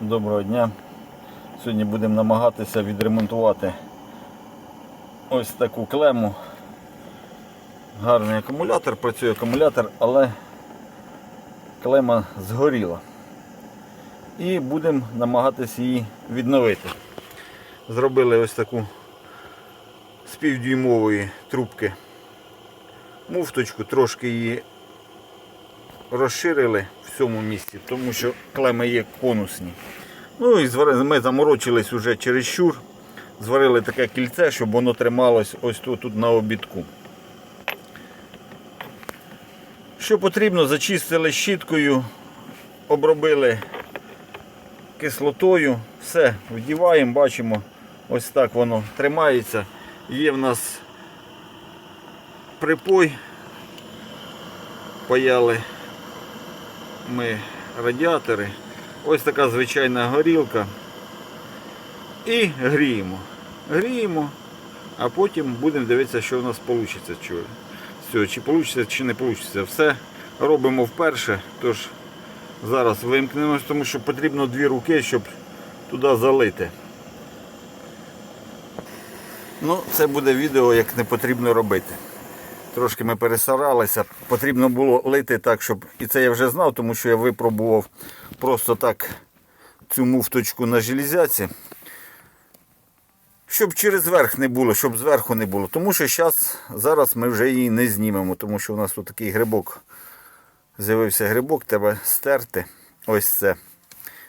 Доброго дня. Сьогодні будемо намагатися відремонтувати ось таку клему. Гарний акумулятор, працює акумулятор, але клема згоріла. І будемо намагатися її відновити. Зробили ось таку з півдюймової трубки муфточку, трошки її розширили в цьому місці, тому що клеми є конусні. Ну і ми заморочились уже чересчур. Зварили таке кільце, щоб воно трималось ось тут, тут на обідку. Що потрібно, зачистили щіткою, обробили кислотою, все, вдіваємо, бачимо, ось так воно тримається. Є в нас припой, паяли ми радіатори. Ось така звичайна горілка. І гріємо. Гріємо, а потім будемо дивитися, що у нас вийде. цього. Чи вийде, чи не вийде. Все робимо вперше. Тож зараз вимкнемось, тому що потрібно дві руки, щоб туди залити. Ну, це буде відео, як не потрібно робити. Трошки ми пересаралися. Потрібно було лити так, щоб. І це я вже знав, тому що я випробував просто так цю муфточку на железяці. Щоб через верх не було, щоб зверху не було. Тому що зараз, зараз ми вже її не знімемо, тому що у нас тут такий грибок. З'явився грибок, треба стерти. Ось це.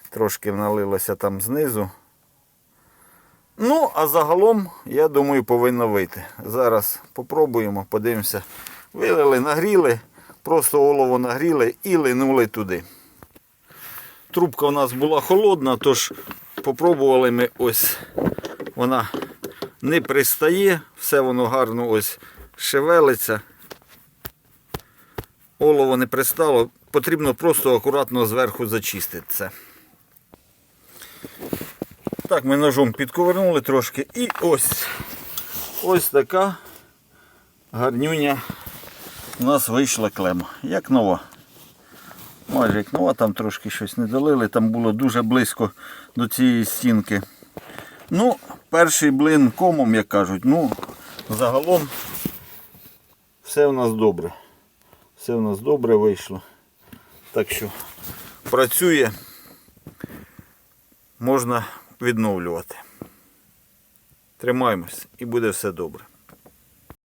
Трошки налилося там знизу. Ну, а загалом, я думаю, повинно вийти. Зараз попробуємо, подивимося. Вилили, нагріли, просто олово нагріли і линули туди. Трубка у нас була холодна, тож попробували ми ось. Вона не пристає, все воно гарно ось шевелиться. Олово не пристало, потрібно просто акуратно зверху зачистити це. Так, ми ножом підковернули трошки і ось ось така гарнюня у нас вийшла клема. Як нова. Майже як нова, там трошки щось не долили, там було дуже близько до цієї стінки. Ну, перший блин комом, як кажуть, ну, загалом все в нас добре. Все в нас добре вийшло. Так що працює, можна відновлювати. Тримаємось і буде все добре.